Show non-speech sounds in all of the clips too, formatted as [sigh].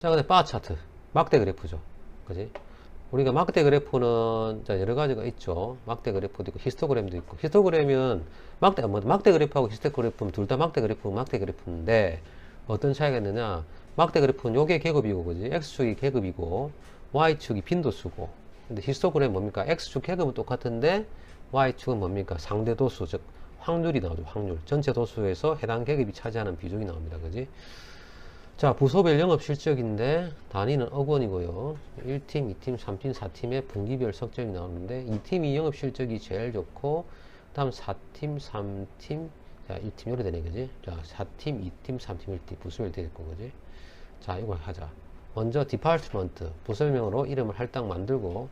자, 근데 바 차트. 막대 그래프죠. 그지? 우리가 막대 그래프는 자, 여러 가지가 있죠. 막대 그래프도 있고, 히스토그램도 있고. 히스토그램은 막대, 뭐, 막대 그래프하고 히스토그래프는 둘 다 막대 그래프, 막대 그래프인데, 어떤 차이가 있느냐. 막대 그래프는 요게 계급이고, 그지? X축이 계급이고, Y축이 빈도수고. 근데 히스토그램 뭡니까? X축 계급은 똑같은데, Y축은 뭡니까? 상대 도수, 즉, 확률이 나오죠, 확률. 전체 도수에서 해당 계급이 차지하는 비중이 나옵니다. 그지? 자, 부서별 영업 실적인데 단위는 억 원이고요. 1팀, 2팀, 3팀, 4팀의 분기별 성적이 나오는데 2팀이 영업 실적이 제일 좋고 다음 4팀, 3팀, 자, 1팀 요래 되네, 그지? 자, 4팀, 2팀, 3팀, 1팀 부서별 되겠고, 그지? 자, 이걸 하자. 먼저 디파트먼트 부설명으로 이름을 할당 만들고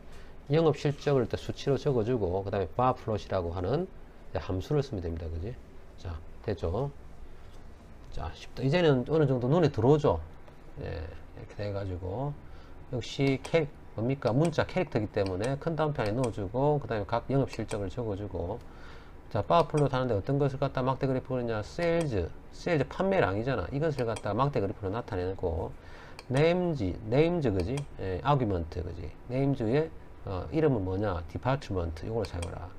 영업 실적을 일단 수치로 적어주고 그 다음에 바 플롯이라고 하는 함수를 쓰면 됩니다, 그지? 자, 됐죠? 자, 쉽다. 이제는 어느 정도 눈에 들어오죠. 예, 이렇게 돼가지고. 역시 캐 뭡니까? 문자 캐릭터이기 때문에 큰 다음편에 넣어주고 그 다음에 각 영업 실적을 적어주고. 자 파워플롯 하는데 어떤 것을 갖다 막대 그래프로 냐? 세일즈. 세일즈 판매량이잖아. 이것을 갖다 막대 그래프로 나타내고. 네임즈 네임즈 그지? 예, 아규먼트 그지? 네임즈의 어, 이름은 뭐냐? 디파트먼트 이걸 사용하라.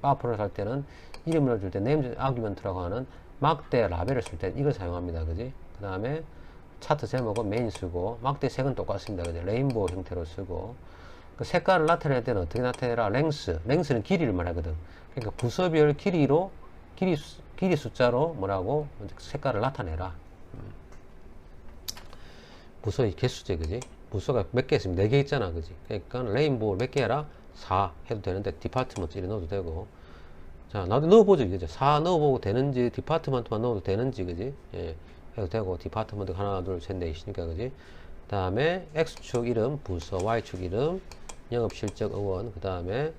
파워플롯 할 때는 이름을 줄때 네임즈 아규먼트라고 하는 막대 라벨을 쓸 때 이걸 사용합니다. 그지? 그 다음에 차트 제목은 메인 쓰고 막대 색은 똑같습니다. 그지? 레인보우 형태로 쓰고 그 색깔을 나타낼 때는 어떻게 나타내라? 랭스. 랭스는 길이를 말하거든. 그러니까 부서별 길이로 길이 수- 길이 숫자로 뭐라고 색깔을 나타내라. 음. 부서의 개수제 그지? 부서가 몇 개 있으면 네 개 있잖아. 그지? 그러니까 레인보우 몇 개 해라? 4 해도 되는데 디파트먼트 이렇게 넣어도 되고 자, 나도 넣어보죠, 이거죠. 4 넣어보고 되는지, 디파트먼트만 넣어도 되는지, 그지? 예, 해도 되고, 디파트먼트 하나, 둘, 셋, 넷 있으니까, 그지? 그 다음에, X축 이름, 부서, Y축 이름, 영업 실적 의원, 그 다음에,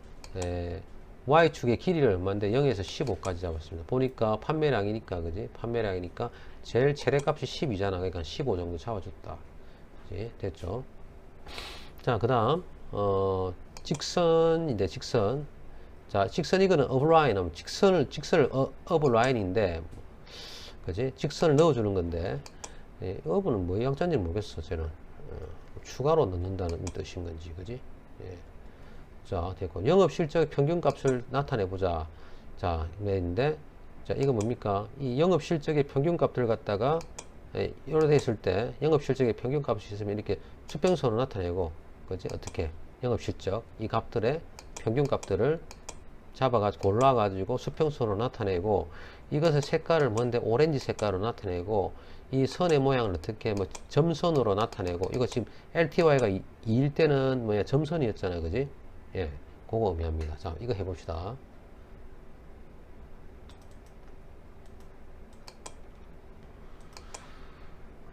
Y축의 길이를 얼마인데, 0에서 15까지 잡았습니다. 보니까 판매량이니까, 그지? 판매량이니까, 제일 최대값이 10이잖아. 그러니까 15 정도 잡아줬다. 그지? 됐죠? 자, 그 다음, 어, 직선인데, 직선. 자, 직선 이거는 업라인 하면 직선을 직선을 어, 업라인인데 그지? 직선을 넣어 주는 건데 예, 업은 뭐 양자인지 모르겠어 저는 어, 추가로 넣는다는 뜻인 건지 그지? 예. 자 됐고 영업 실적 평균 값을 나타내 보자. 자, 인데 자 이거 뭡니까? 이 영업 실적의 평균 값들 갖다가 예, 이렇게 돼 있을 때 영업 실적의 평균 값이 있으면 이렇게 수평선으로 나타내고 그지? 어떻게? 영업 실적 이 값들의 평균 값들을 잡아가지고 골라가지고 수평선으로 나타내고 이것의 색깔을 뭔데? 오렌지 색깔로 나타내고 이 선의 모양을 어떻게 뭐 점선으로 나타내고 이거 지금 LTY가 2일 때는 뭐야? 점선이었잖아요. 그지? 예. 그거 의미합니다. 자 이거 해봅시다.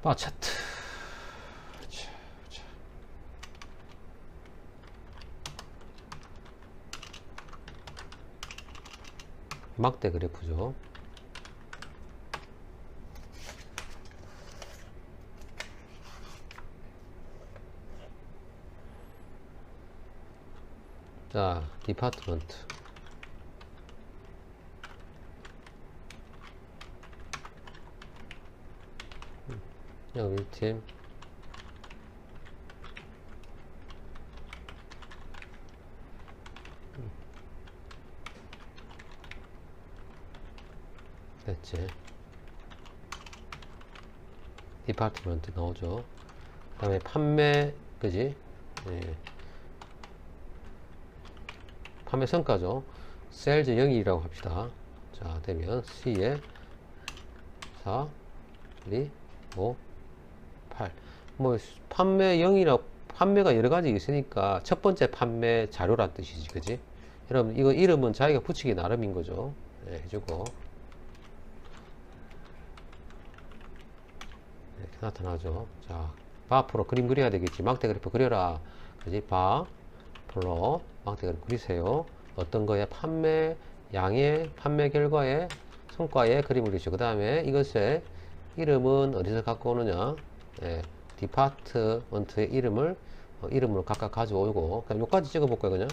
바 차트 자, 자. 막대 그래프죠. 자, 디파트먼트. 여기 1 팀. 됐지. 디파트먼트 나오죠. 그 다음에 판매, 그지? 예. 판매 성과죠. 셀즈 0이라고 합시다. 자, 되면 C에 4, 2, 5, 8. 뭐, 판매 0이라, 판매가 여러 가지 있으니까 첫 번째 판매 자료란 뜻이지, 그지? 여러분, 이거 이름은 자기가 붙이기 나름인 거죠. 예, 해주고. 이렇게 나타나죠. 자, 바 프로 그림 그려야 되겠지. 막대 그래프 그려라. 그지? 바 프로 막대 그래프 그리세요. 어떤 거에 판매 양의 판매 결과의 성과의 그림을 그리죠. 그 다음에 이것의 이름은 어디서 갖고 오느냐? 예, 디파트먼트의 이름을 어, 이름으로 각각 가져오고 그럼 여기까지 찍어볼까요, 그냥?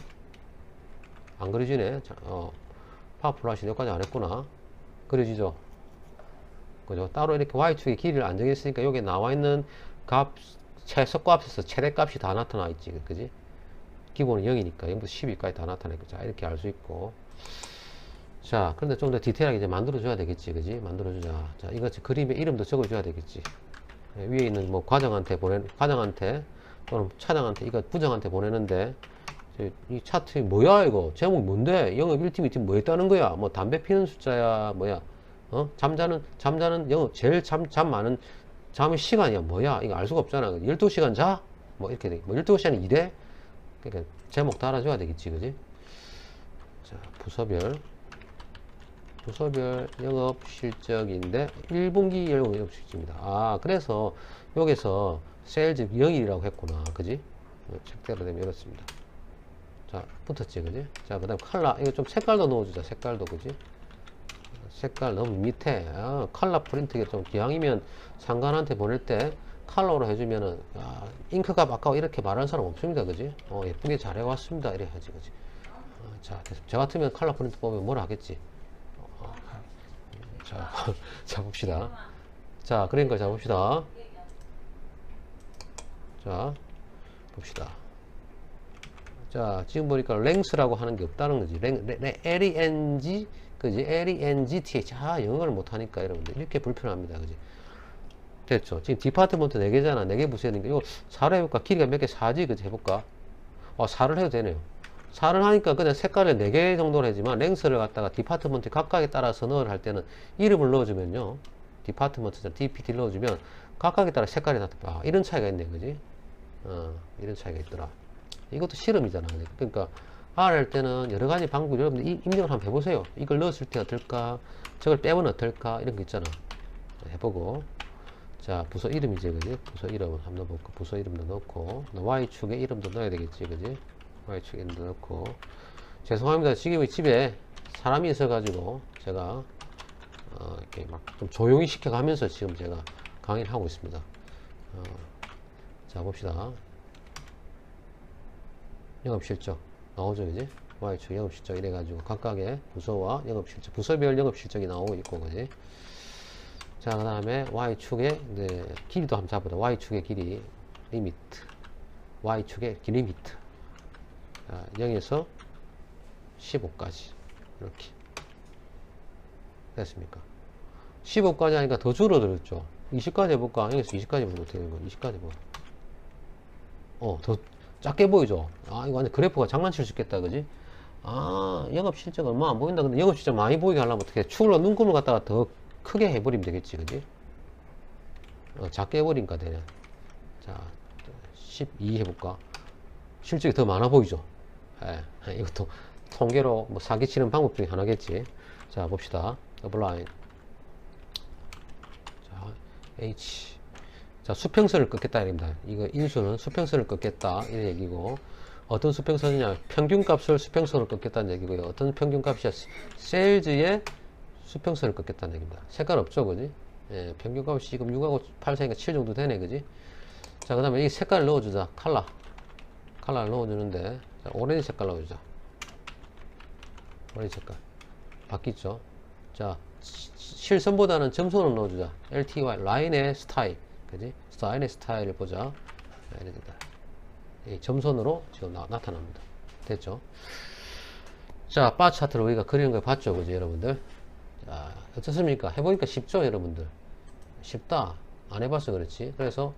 안 그려지네. 자, 어, 파워플라시 여기까지 안 했구나. 그려지죠? 그죠? 따로 이렇게 Y축의 길이를 안 정했으니까 여기 나와 있는 값 최소값에서 최대값이 다 나타나 있지. 그지? 기본은 0이니까 0부터 12까지 다 나타나 있고. 자, 이렇게 알 수 있고. 자, 그런데 좀 더 디테일하게 이제 만들어 줘야 되겠지. 그지? 만들어 주자. 자, 이거 그림의 이름도 적어 줘야 되겠지. 예, 위에 있는 뭐 과정한테 보내, 과정한테 또는 차장한테, 이거 부장한테 보내는데 이 차트 뭐야 이거 제목 뭔데 영업 1팀 2팀 뭐 했다는 거야 뭐 담배 피는 숫자야 뭐야 어? 잠자는 잠자는 영업 제일 잠, 잠 많은 잠의 시간이야. 뭐야? 이거 알 수가 없잖아. 12시간 자? 뭐 이렇게 돼. 뭐 12시간이 이래 그러니까 제목 달아줘야 되겠지. 그지? 자 부서별. 부서별 영업 실적인데 1분기 영업 실적입니다. 아 그래서 여기서 세일즈 0이라고 했구나. 그지? 어, 책대로 되면 이렇습니다. 자, 붙었지, 그지? 자, 그 다음 칼라. 이거 좀 색깔도 넣어주자, 색깔도, 그지? 색깔 너무 밑에, 아, 칼라 프린트가 좀 기왕이면 상관한테 보낼 때 칼라로 해주면은, 야, 잉크값 아까워 이렇게 말하는 사람 없습니다, 그지? 어, 예쁘게 잘 해왔습니다. 이래 하지, 그지? 어, 자. 저 같으면 칼라 프린트 보면 뭐라 하겠지? 어, 자, [laughs] 자, 봅시다. 자, 그러니까 자, 봅시다. 자, 봅시다. 자, 지금 보니까 랭스라고 하는 게 없다는 거지. 랭, 랭, 랭, L-E-N-G, 그지? L-E-N-G-T-H. 아, 영어를 못하니까 여러분들. 이렇게 불편합니다. 그지? 됐죠? 지금 디파트먼트 4개잖아. 4개 부서야되니까 이거 4로 해볼까? 길이가 몇 개? 4지? 그지? 해볼까? 어, 4를 해도 되네요. 4를 하니까 그냥 색깔을 4개 정도로 하지만 랭스를 갖다가 디파트먼트 각각에 따라서 넣을 할 때는 이름을 넣어주면요. 디파트먼트, DPT 넣어주면 각각에 따라 색깔이 나타. 아, 이런 차이가 있네. 그지? 어, 이런 차이가 있더라. 이것도 실험이잖아. 그러니까 R 할 때는 여러 가지 방법 여러분들 이- 입력을 한번 해보세요. 이걸 넣었을 때 어떨까? 저걸 빼면 어떨까? 이런 거 있잖아. 해보고. 자, 부서 이름이지, 그지? 부서 이름 한번 넣어볼까? 부서 이름도 넣고, Y축에 이름도 넣어야 되겠지, 그지? Y축에 이름도 넣고. 죄송합니다. 지금 집에 사람이 있어가지고, 제가, 어, 이렇게 막 좀 조용히 시켜가면서 지금 제가 강의를 하고 있습니다. 어, 자, 봅시다. 영업실적. 나오죠 이제? Y축 영업실적 이래가지고 각각의 부서와 영업실적 부서별 영업실적이 나오고 있고 그지? 자 그 다음에 Y축의 이제 길이도 한번 잡보자. Y축의 길이 리미트. Y축의 길 리미트. 자, 0에서 15까지. 이렇게. 됐습니까? 15까지 하니까 더 줄어들었죠. 20까지 해볼까? 여기서 20까지 보면 어떻게 되는 거야? 20까지 봐. 어더 작게 보이죠? 아, 이거 완전 그래프가 장난칠 수 있겠다, 그지? 아, 영업 실적 얼마 안 보인다. 근데 영업 실적 많이 보이게 하려면 어떻게 축으로 눈금을 갖다가 더 크게 해버리면 되겠지, 그지? 어, 작게 해버리니까 되네. 자, 12 해볼까? 실적이 더 많아 보이죠? 예, 예, 이것도 통계로 뭐 사기치는 방법 중에 하나겠지. 자, 봅시다. 더블라인. 자, H. 자, 수평선을 긋겠다 입니다. 이거 인수는 수평선을 긋겠다 이런 얘기고 어떤 수평선이냐 평균값을 수평선으로 긋겠다는 얘기고요. 어떤 평균값이야 세일즈의 수평선을 긋겠다는 얘기입니다. 색깔 없죠, 그지? 예, 평균값이 지금 6하고 8 사이니까 7 정도 되네, 그지? 자, 그 다음에 이 색깔을 넣어주자. 칼라. 칼라를 넣어주는데 자, 오렌지 색깔 넣어주자. 오렌지 색깔. 바뀌죠? 자, 시- 실선보다는 점선을 넣어주자. LTY, 라인의 스타일. 그지? 라인의 스타일을 보자. 라인의 스타일. 이 점선으로 지금 나, 나타납니다. 됐죠? 자, 바 차트를 우리가 그리는 걸 봤죠? 그지, 여러분들? 자, 어떻습니까? 해보니까 쉽죠, 여러분들? 쉽다. 안 해봐서 그렇지. 그래서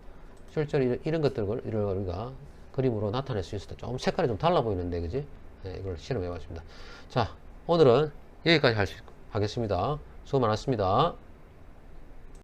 실제로 이런, 이런 것들을 이걸 우리가 그림으로 나타낼 수때좀 색깔이 좀 달라 보이는데, 그지? 네, 이걸 실험해 봤습니다. 자, 오늘은 여기까지 할 수, 하겠습니다. 수고 많았습니다.